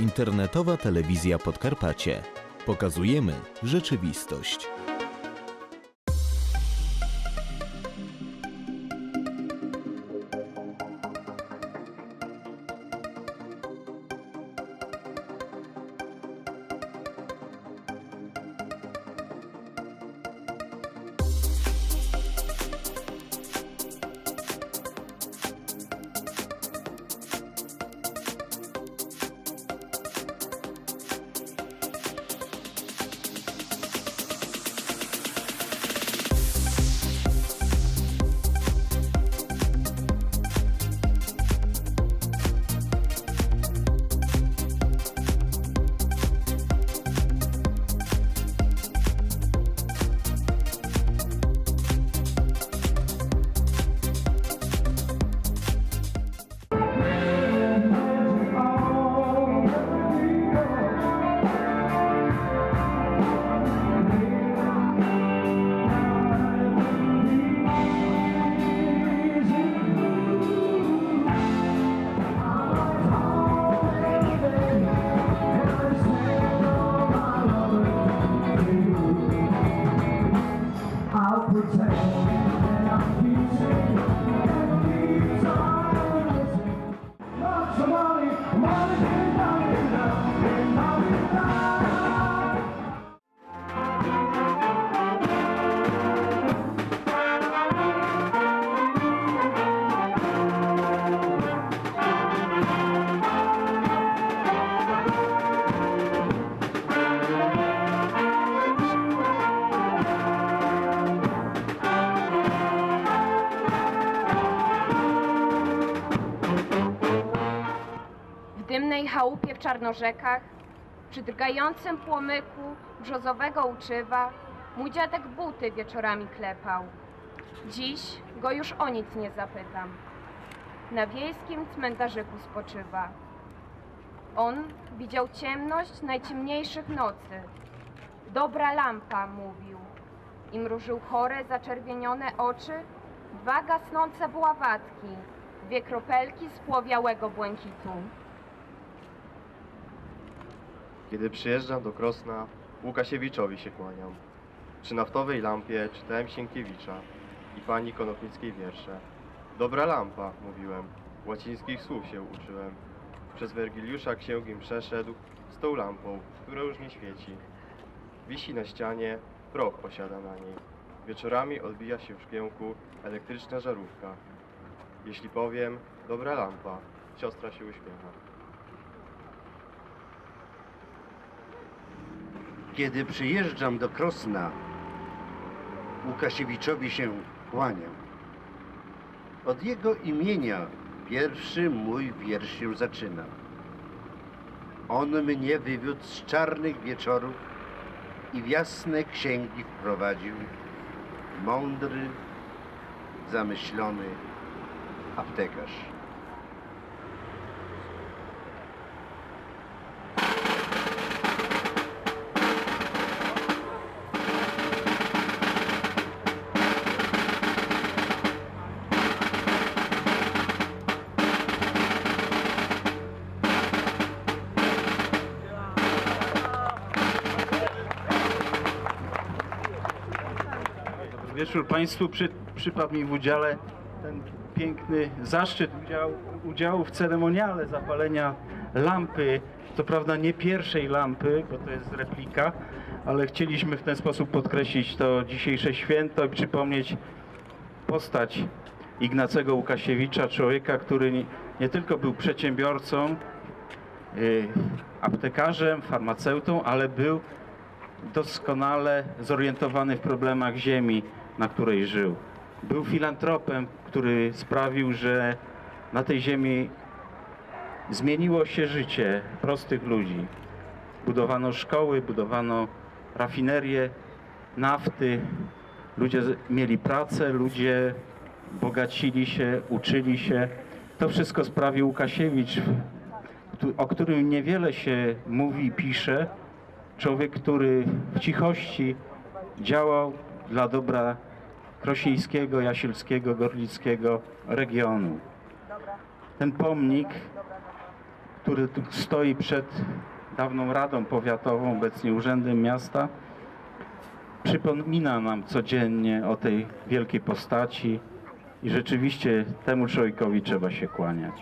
Internetowa Telewizja Podkarpacie. Pokazujemy rzeczywistość. Dymnej chałupie w Czarnorzekach, przy drgającym płomyku brzozowego uczywa, mój dziadek buty wieczorami klepał. Dziś go już o nic nie zapytam. Na wiejskim cmentarzyku spoczywa. On widział ciemność najciemniejszych nocy. Dobra lampa, mówił. I mrużył chore, zaczerwienione oczy, dwa gasnące bławatki, dwie kropelki spłowiałego błękitu. Kiedy przyjeżdżam do Krosna, Łukasiewiczowi się kłaniam. Przy naftowej lampie czytałem Sienkiewicza i pani Konopnickiej wiersze. Dobra lampa, mówiłem. Łacińskich słów się uczyłem. Przez Wergiliusza księgiem przeszedł z tą lampą, która już nie świeci. Wisi na ścianie, proch posiada na niej. Wieczorami odbija się w szkiełku elektryczna żarówka. Jeśli powiem, dobra lampa, siostra się uśmiecha. Kiedy przyjeżdżam do Krosna, Łukasiewiczowi się kłaniam. Od jego imienia pierwszy mój wiersz się zaczyna. On mnie wywiódł z czarnych wieczorów i w jasne księgi wprowadził. Mądry, zamyślony aptekarz. Wieczór Państwu. Przy, przypadł mi w udziale ten piękny zaszczyt udziału, udziału w ceremoniale zapalenia lampy. Co prawda nie pierwszej lampy, bo to jest replika, ale chcieliśmy w ten sposób podkreślić to dzisiejsze święto i przypomnieć postać Ignacego Łukasiewicza, człowieka, który nie, nie tylko był przedsiębiorcą, y, aptekarzem, farmaceutą, ale był doskonale zorientowany w problemach ziemi, na której żył. Był filantropem, który sprawił, że na tej ziemi zmieniło się życie prostych ludzi. Budowano szkoły, budowano rafinerie nafty, ludzie mieli pracę, ludzie bogacili się, uczyli się. To wszystko sprawił Łukasiewicz, o którym niewiele się mówi i pisze, człowiek, który w cichości działał dla dobra Krosińskiego, Jasielskiego, Gorlickiego regionu. Ten pomnik który tu stoi przed dawną Radą Powiatową, obecnie Urzędem Miasta, przypomina nam codziennie o tej wielkiej postaci i rzeczywiście temu człowiekowi trzeba się kłaniać.